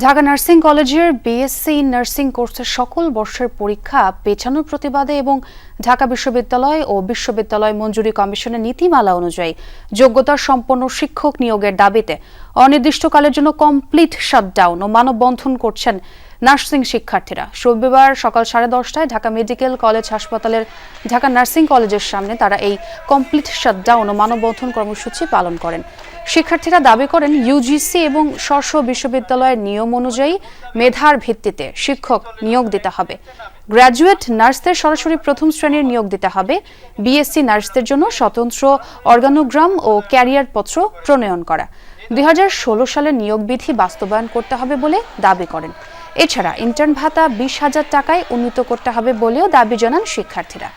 Dhaka nursing কলেজের BSc nursing কোর্সের সকল বর্ষের পরীক্ষা, পেছানোর প্রতিবাদে এবং ঢাকা বিশ্ববিদ্যালয় ও বিশ্ববিদ্যালয় মঞ্জুরি কমিশনের নীতিমালা অনুযায়ী যোগ্যতা সম্পন্ন শিক্ষক নিয়োগের দাবিতে অনির্দিষ্টকালের জন্য কমপ্লিট শাটডাউন ও মানববন্ধন করছেন নার্সিং শিক্ষার্থীরা। রবিবার সকাল সাড়ে দশটায় ঢাকা মেডিকেল কলেজ হাসপাতালের ঢাকা নার্সিং কলেজের সামনে তারা এই কমপ্লিট শাটডাউন ও মানববন্ধন কর্মসূচি পালন করেন। শিক্ষার্থীরা দাবি করেন ইউজিসি এবং স্ব স্ব বিশ্ববিদ্যালয়ের নিয়ম অনুযায়ী মেধার ভিত্তিতে শিক্ষক নিয়োগ দিতে হবে। গ্র্যাজুয়েট নার্সদের সরাসরি প্রথম শ্রেণির নিয়োগ দিতে হবে। বিএসসি নার্সদের জন্য স্বতন্ত্র অর্গানোগ্রাম ও ক্যারিয়ার পত্র প্রণয়ন করা। দুই সালের নিয়োগ বিধি বাস্তবায়ন করতে হবে বলে দাবি করেন। এছাড়া ইন্টার্ন ভাতা বিশ হাজার টাকায় উন্নীত করতে হবে বলেও দাবি জানান শিক্ষার্থীরা।